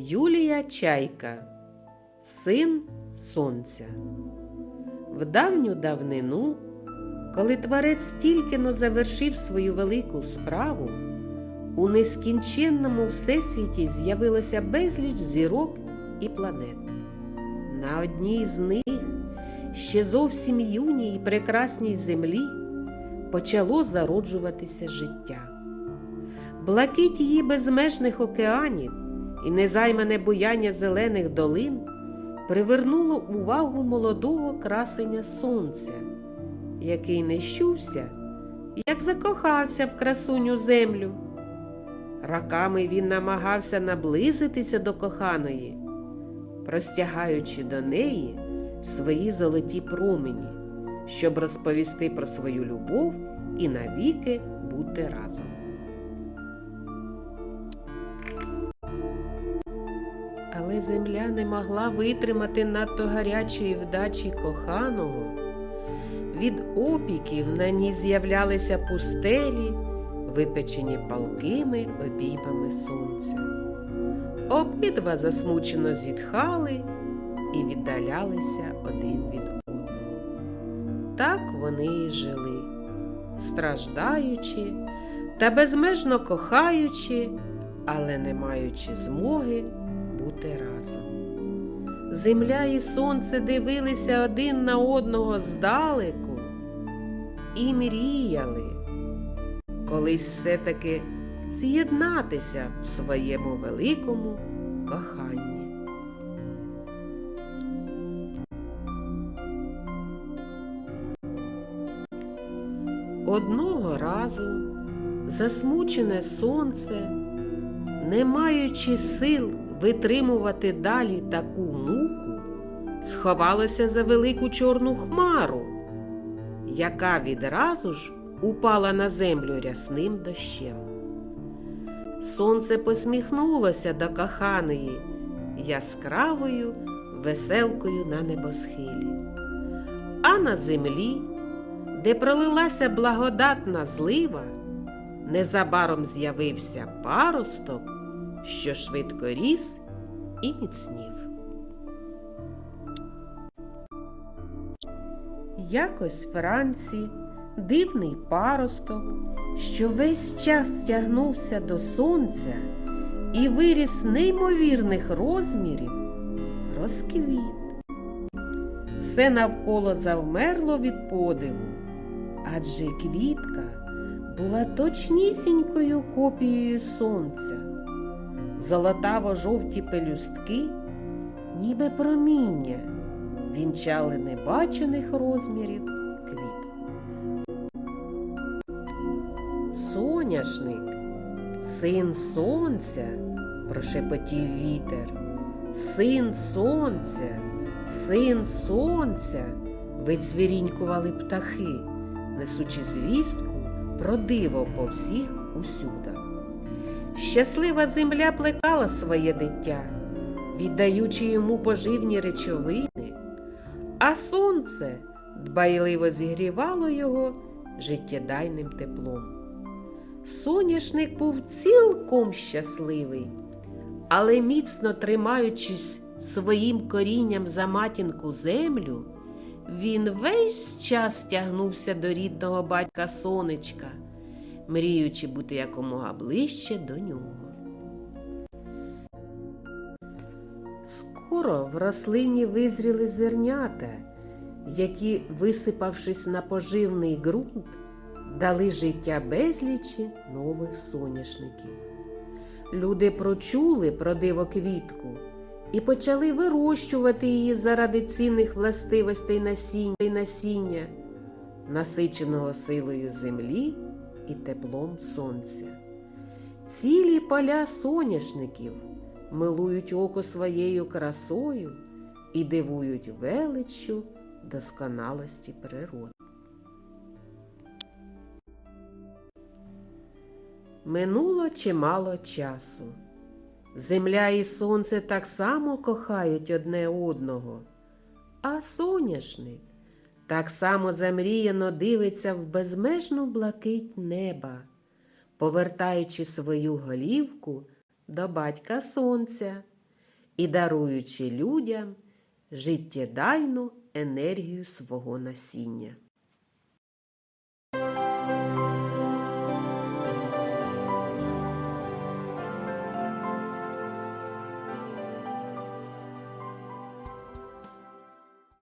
Юлія Чайка, Син Сонця. В давню давнину, коли творець тільки но завершив свою велику справу, у нескінченному всесвіті з'явилося безліч зірок і планет. На одній з них, ще зовсім юній і прекрасній землі, почало зароджуватися життя. Блакить її безмежних океанів і незаймане буяння зелених долин привернуло увагу молодого красення сонця, який не щувся, як закохався в красуню землю. Раками він намагався наблизитися до коханої, простягаючи до неї свої золоті промені, щоб розповісти про свою любов і навіки бути разом. Але земля не могла витримати надто гарячої вдачі коханого. Від опіків на ній з'являлися пустелі, випечені палкими обіймами сонця. Обидва засмучено зітхали і віддалялися один від одного. Так вони і жили, страждаючи та безмежно кохаючи, але не маючи змоги разом. Земля і сонце дивилися один на одного здалеку і мріяли колись все-таки з'єднатися в своєму великому коханні. Одного разу засмучене сонце, не маючи сил витримувати далі таку муку, сховалося за велику чорну хмару, яка відразу ж упала на землю рясним дощем. Сонце посміхнулося до коханої яскравою веселкою на небосхилі, а на землі, де пролилася благодатна злива, незабаром з'явився паросток, що швидко ріс і міцнів. Якось вранці дивний паросток, що весь час тягнувся до сонця і виріс неймовірних розмірів, розквіт. Все навколо завмерло від подиву, адже квітка була точнісінькою копією сонця. Золотаво-жовті пелюстки, ніби проміння, вінчали небачених розмірів квітку. Соняшник, син сонця, прошепотів вітер. Син сонця, син сонця, вицвірінькували птахи, несучи звістку про диво по всіх усюдах. Щаслива земля плекала своє дитя, віддаючи йому поживні речовини, а сонце дбайливо зігрівало його життєдайним теплом. Соняшник був цілком щасливий, але міцно тримаючись своїм корінням за матінку землю, він весь час тягнувся до рідного батька сонечка, мріючи бути якомога ближче до нього. Скоро в рослині визріли зернята, які, висипавшись на поживний ґрунт, дали життя безлічі нових соняшників. Люди прочули про диво квітку і почали вирощувати її заради цінних властивостей насіння, насіння, насиченого силою землі і теплом сонця. Цілі поля соняшників милують око своєю красою і дивують величчю досконалості природи. Минуло чимало часу. Земля і сонце так само кохають одне одного, а соняшник так само замріяно дивиться в безмежну блакить неба, повертаючи свою голівку до батька сонця, і даруючи людям життєдайну енергію свого насіння.